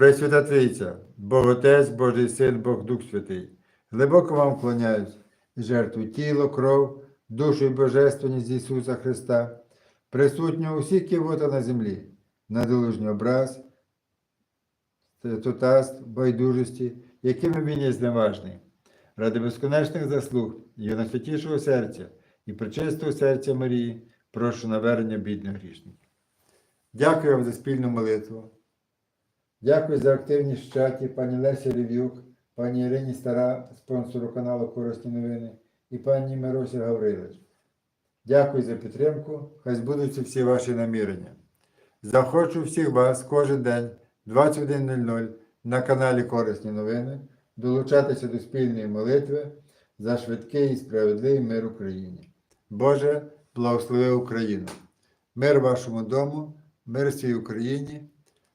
Пресвята Трійця, Бог Отець, Божий Син, Бог Дух Святий, глибоко вам вклоняюсь жертву тіло, кров, душу і божественність Ісуса Христа, присутнього у всіх кивота на землі, на долужній образ, тотаст, байдужості, якими він є зневажний, ради безконечних заслуг Його найсвятішого серця і причистого серця Марії, прошу навернення бідних грішників. Дякую вам за спільну молитву. Дякую за активність в чаті пані Лесі Рев'юк, пані Ірині Стара, спонсору каналу Корисні новини, і пані Миросі Гаврилович. Дякую за підтримку. Хай збудуться всі ваші намірення. Захочу всіх вас кожен день 21.00 на каналі Корисні новини долучатися до спільної молитви за швидкий і справедливий мир Україні. Боже, благослови Україну! Мир вашому дому, мир всій Україні.